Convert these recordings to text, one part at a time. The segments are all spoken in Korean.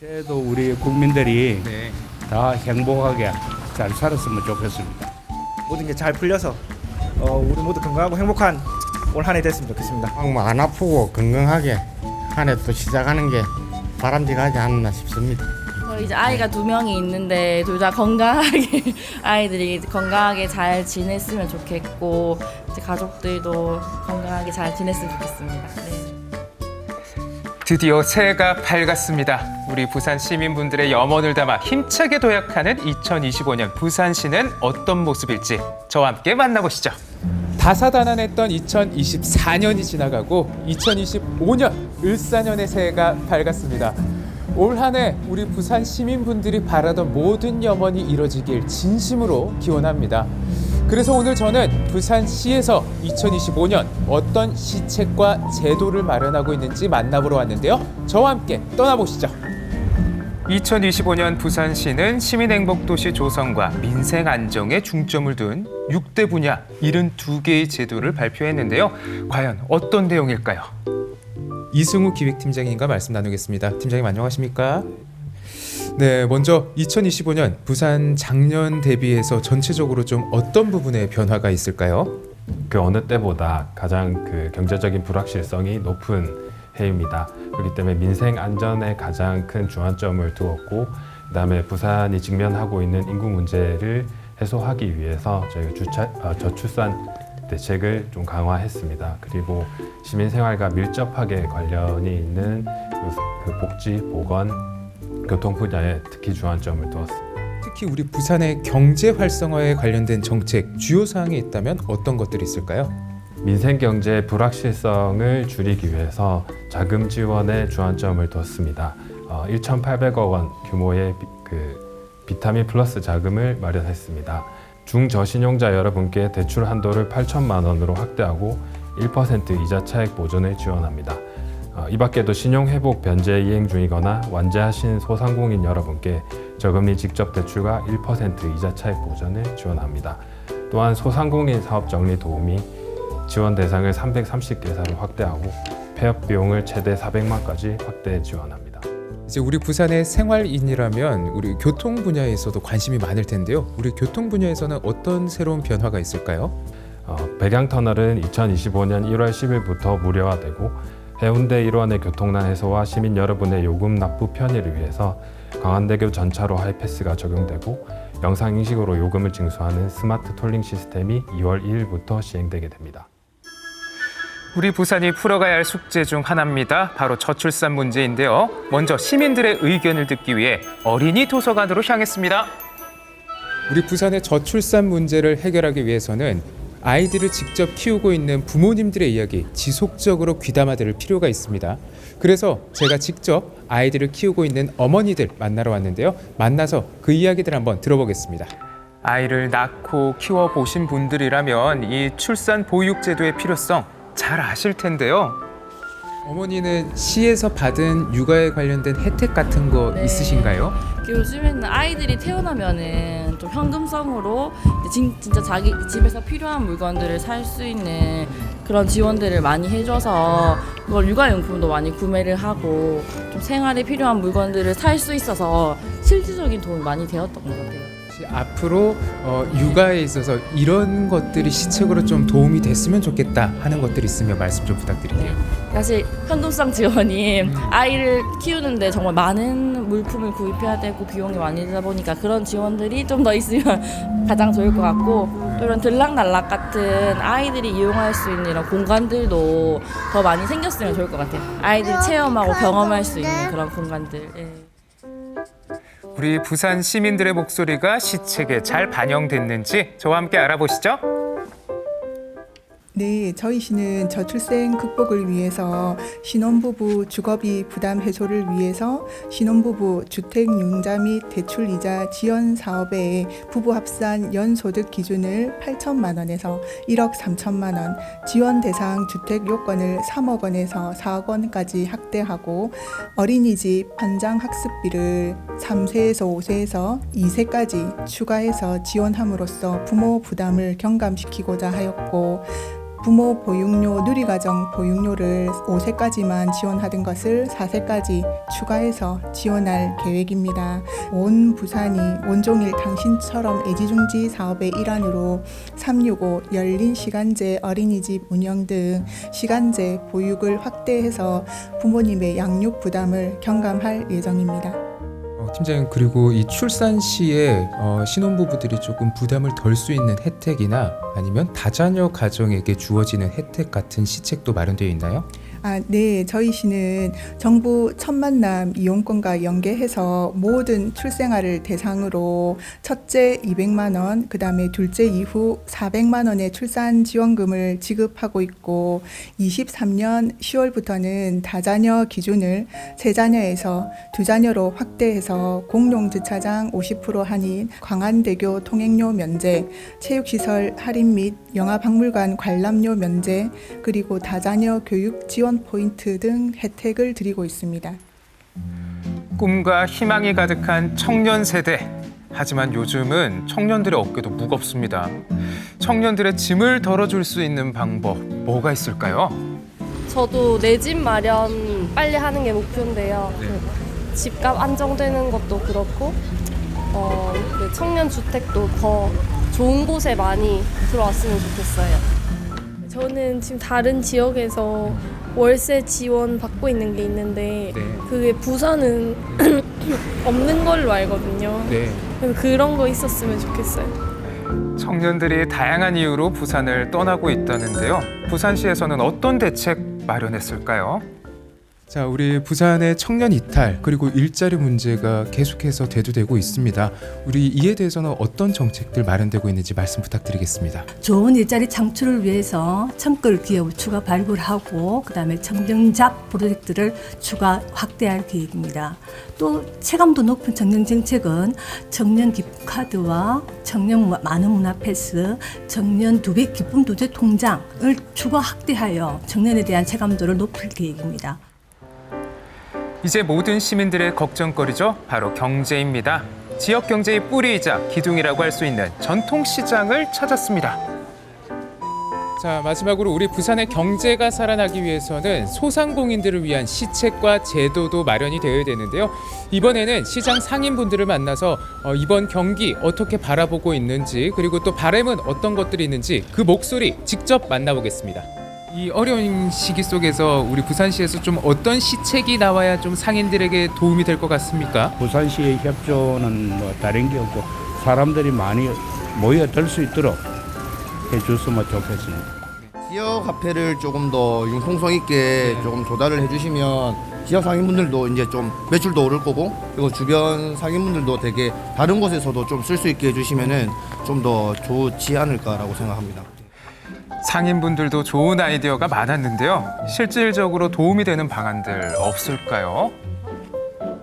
새해도 우리 국민들이 네. 다 행복하게 잘 살았으면 좋겠습니다. 모든 게 잘 풀려서 어, 우리 모두 건강하고 행복한 올 한 해 됐으면 좋겠습니다. 뭐안 아프고 건강하게 한 해 또 시작하는 게 바람직하지 않나 싶습니다. 저 이제 아이가 두 명이 있는데 둘 다 건강하게 아이들이 건강하게 잘 지냈으면 좋겠고 이제 가족들도 건강하게 잘 지냈으면 좋겠습니다. 네. 드디어 새해가 밝았습니다. 우리 부산 시민분들의 염원을 담아 힘차게 도약하는 2025년 부산시는 어떤 모습일지 저와 함께 만나보시죠. 다사다난했던 2024년이 지나가고 2025년 을사년의 새해가 밝았습니다. 올 한 해 우리 부산 시민분들이 바라던 모든 염원이 이뤄지길 진심으로 기원합니다. 그래서 오늘 저는 부산시에서 2025년 어떤 시책과 제도를 마련하고 있는지 만나보러 왔는데요. 저와 함께 떠나보시죠. 2025년 부산시는 시민행복도시 조성과 민생 안정에 중점을 둔 6대 분야 72개의 제도를 발표했는데요. 과연 어떤 내용일까요? 이승우 기획팀장님과 말씀 나누겠습니다. 팀장님 안녕하십니까? 네, 먼저 2025년 부산 작년 대비해서 전체적으로 좀 어떤 부분에 변화가 있을까요? 그 어느 때보다 가장 그 경제적인 불확실성이 높은 해입니다. 그렇기 때문에 민생 안전에 가장 큰 주안점을 두었고, 그다음에 부산이 직면하고 있는 인구 문제를 해소하기 위해서 저희가 주차, 어, 저출산 대책을 좀 강화했습니다. 그리고 시민 생활과 밀접하게 관련이 있는 그, 그 복지, 보건, 교통 분야에 특히 주안점을 두었습니다. 특히 우리 부산의 경제 활성화에 관련된 정책 주요 사항이 있다면 어떤 것들이 있을까요? 민생 경제의 불확실성을 줄이기 위해서 자금 지원에 주안점을 뒀습니다. 어, 1,800억 원 규모의 비, 그 비타민 플러스 자금을 마련했습니다. 중저신용자 여러분께 대출 한도를 8천만 원으로 확대하고 1% 이자 차익 보존을 지원합니다. 어, 이 밖에도 신용 회복 변제 이행 중이거나 완제하신 소상공인 여러분께 저금리 직접 대출과 1% 이자 차익 보전을 지원합니다. 또한 소상공인 사업 정리 도우미 지원 대상을 330개사로 확대하고 폐업 비용을 최대 400만까지 확대 지원합니다. 이제 우리 부산의 생활인이라면 우리 교통 분야에서도 관심이 많을 텐데요. 우리 교통 분야에서는 어떤 새로운 변화가 있을까요? 어, 백양터널은 2025년 1월 10일부터 무료화되고 해운대 일원의 교통난 해소와 시민 여러분의 요금 납부 편의를 위해서 강한대교 전차로 하이패스가 적용되고 영상 인식으로 요금을 징수하는 스마트 톨링 시스템이 2월 2일부터 시행되게 됩니다. 우리 부산이 풀어가야 할 숙제 중 하나입니다. 바로 저출산 문제인데요. 먼저 시민들의 의견을 듣기 위해 어린이 도서관으로 향했습니다. 우리 부산의 저출산 문제를 해결하기 위해서는 아이들을 직접 키우고 있는 부모님들의 이야기 지속적으로 귀담아 들을 필요가 있습니다. 그래서 제가 직접 아이들을 키우고 있는 어머니들 만나러 왔는데요. 만나서 그 이야기들 한번 들어보겠습니다. 아이를 낳고 키워 보신 분들이라면 이 출산 보육 제도의 필요성 잘 아실 텐데요. 어머니는 시에서 받은 육아에 관련된 혜택 같은 거 네. 있으신가요? 요즘에는 아이들이 태어나면은 좀 현금성으로 진, 진짜 자기 집에서 필요한 물건들을 살 수 있는 그런 지원들을 많이 해줘서 그걸 육아용품도 많이 구매를 하고 좀 생활에 필요한 물건들을 살 수 있어서 실질적인 도움이 많이 되었던 것 같아요. 혹시 앞으로 어, 육아에 있어서 이런 것들이 시책으로 좀 도움이 됐으면 좋겠다 하는 것들 있으면 말씀 좀 부탁드릴게요. 사실 현금성 지원이 아이를 키우는데 정말 많은 물품을 구입해야 되고 비용이 많이 들다 보니까 그런 지원들이 좀 더 있으면 가장 좋을 것 같고 또 이런 들락날락 같은 아이들이 이용할 수 있는 이런 공간들도 더 많이 생겼으면 좋을 것 같아요. 아이들이 체험하고 경험할 수 있는 그런 공간들. 예. 우리 부산 시민들의 목소리가 시책에 잘 반영됐는지 저와 함께 알아보시죠. 네, 저희 시는 저출생 극복을 위해서 신혼부부 주거비 부담 해소를 위해서 신혼부부 주택 융자 및 대출 이자 지원 사업에 부부 합산 연소득 기준을 8천만 원에서 1억 3천만 원, 지원 대상 주택 요건을 3억 원에서 4억 원까지 확대하고 어린이집 현장 학습비를 3세에서 5세에서 2세까지 추가해서 지원함으로써 부모 부담을 경감시키고자 하였고 부모 보육료, 누리과정 보육료를 5세까지만 지원하던 것을 4세까지 추가해서 지원할 계획입니다. 온 부산이 온종일 당신처럼 애지중지 사업의 일환으로 365 열린 시간제 어린이집 운영 등 시간제 보육을 확대해서 부모님의 양육 부담을 경감할 예정입니다. 어, 팀장님 그리고 이 출산 시에 어, 신혼부부들이 조금 부담을 덜 수 있는 혜택이나 아니면 다자녀 가정에게 주어지는 혜택 같은 시책도 마련되어 있나요? 아, 네. 저희 시는 정부 첫 만남 이용권과 연계해서 모든 출생아를 대상으로 첫째 200만 원, 그다음에 둘째 이후 400만 원의 출산 지원금을 지급하고 있고 23년 10월부터는 다자녀 기준을 세 자녀에서 두 자녀로 확대해서 공용 주차장 50% 할인, 광안대교 통행료 면제, 체육시설 할인 및 영화박물관 관람료 면제, 그리고 다자녀 교육 지원 포인트 등 혜택을 드리고 있습니다. 꿈과 희망이 가득한 청년 세대. 하지만 요즘은 청년들의 어깨도 무겁습니다. 청년들의 짐을 덜어줄 수 있는 방법 뭐가 있을까요? 저도 내 집 마련 빨리 하는 게 목표인데요. 그 집값 안정되는 것도 그렇고, 어, 그 청년 주택도 더 좋은 곳에 많이 들어왔으면 좋겠어요. 저는 지금 다른 지역에서 월세 지원 받고 있는 게 있는데 네. 그게 부산은 없는 걸로 알거든요. 네. 그래서 그런 거 있었으면 좋겠어요. 청년들이 다양한 이유로 부산을 떠나고 있다는데요. 부산시에서는 어떤 대책 마련했을까요? 자, 우리 부산의 청년 이탈 그리고 일자리 문제가 계속해서 대두되고 있습니다. 우리 이에 대해서는 어떤 정책들 마련되고 있는지 말씀 부탁드리겠습니다. 좋은 일자리 창출을 위해서 청끌 기업을 추가 발굴하고 그다음에 청년잡 프로젝트를 추가 확대할 계획입니다. 또 체감도 높은 청년 정책은 청년 기프 카드와 청년 무- 많은 문화 패스, 청년 두배 기쁨 도제 통장을 추가 확대하여 청년에 대한 체감도를 높일 계획입니다. 이제 모든 시민들의 걱정거리죠. 바로 경제입니다. 지역 경제의 뿌리이자 기둥이라고 할 수 있는 전통 시장을 찾았습니다. 자, 마지막으로 우리 부산의 경제가 살아나기 위해서는 소상공인들을 위한 시책과 제도도 마련이 되어야 되는데요. 이번에는 시장 상인분들을 만나서 어, 이번 경기 어떻게 바라보고 있는지 그리고 또 바람은 어떤 것들이 있는지 그 목소리 직접 만나보겠습니다. 이 어려운 시기 속에서 우리 부산시에서 좀 어떤 시책이 나와야 좀 상인들에게 도움이 될 것 같습니까? 부산시의 협조는 뭐 다른 게 없고 사람들이 많이 모여들 수 있도록 해줬으면 좋겠습니다. 지역 화폐를 조금 더 융통성 있게 조금 조달을 해주시면 지역 상인분들도 이제 좀 매출도 오를 거고 그리고 주변 상인분들도 되게 다른 곳에서도 좀 쓸 수 있게 해주시면은 좀 더 좋지 않을까라고 생각합니다. 상인분들도 좋은 아이디어가 많았는데요. 실질적으로 도움이 되는 방안들 없을까요?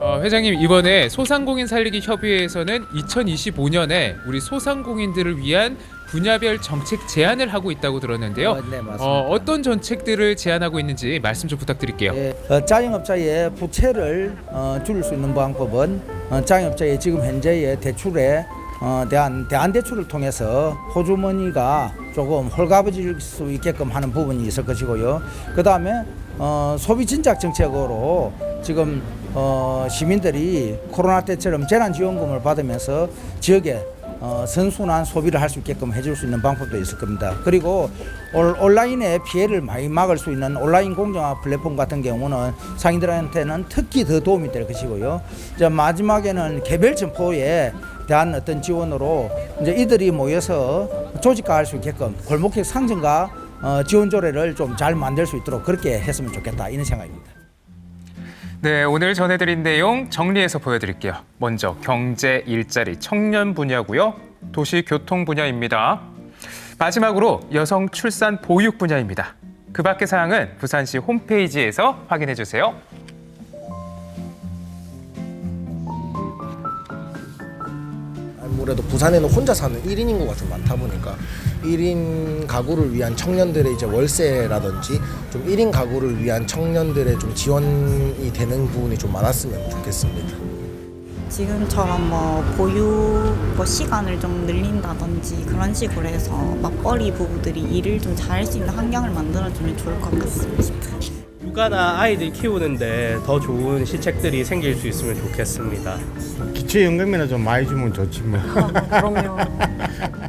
어, 회장님 이번에 소상공인 살리기 협의회에서는 2025년에 우리 소상공인들을 위한 분야별 정책 제안을 하고 있다고 들었는데요. 네, 맞습니다. 어, 어떤 정책들을 제안하고 있는지 말씀 좀 부탁드릴게요. 예, 어, 자영업자의 부채를 어, 줄일 수 있는 방법은 어, 자영업자의 지금 현재의 대출에 어, 대한 대안 대출을 통해서 호주머니가 조금 홀가분해질 수 있게끔 하는 부분이 있을 것이고요. 그 다음에 어, 소비 진작 정책으로 지금 어, 시민들이 코로나 때처럼 재난 지원금을 받으면서 지역에 어, 선순환 소비를 할 수 있게끔 해줄 수 있는 방법도 있을 겁니다. 그리고 올, 온라인의 피해를 많이 막을 수 있는 온라인 공정화 플랫폼 같은 경우는 상인들한테는 특히 더 도움이 될 것이고요. 이제 마지막에는 개별 점포에 대한 어떤 지원으로 이제 이들이 모여서 조직화할 수 있게끔 골목역 상점과 어, 지원 조례를 좀 잘 만들 수 있도록 그렇게 했으면 좋겠다 이런 생각입니다. 네, 오늘 전해드린 내용 정리해서 보여드릴게요. 먼저 경제, 일자리, 청년 분야고요. 도시 교통 분야입니다. 마지막으로 여성 출산 보육 분야입니다. 그 밖의 사항은 부산시 홈페이지에서 확인해 주세요. 아무래도 부산에는 혼자 사는 1인 인구가 좀 많다 보니까 1인 가구를 위한 청년들의 이제 월세라든지 좀 1인 가구를 위한 청년들의 좀 지원이 되는 부분이 좀 많았으면 좋겠습니다. 지금처럼 뭐 보유 뭐 시간을 좀 늘린다든지 그런 식으로 해서 맞벌이 부부들이 일을 좀 잘할 수 있는 환경을 만들어주면 좋을 것 같습니다. 육아나 아이들 키우는데 더 좋은 시책들이 생길 수 있으면 좋겠습니다. 기초 연금이나 좀 많이 주면 좋지 뭐. 그럼요.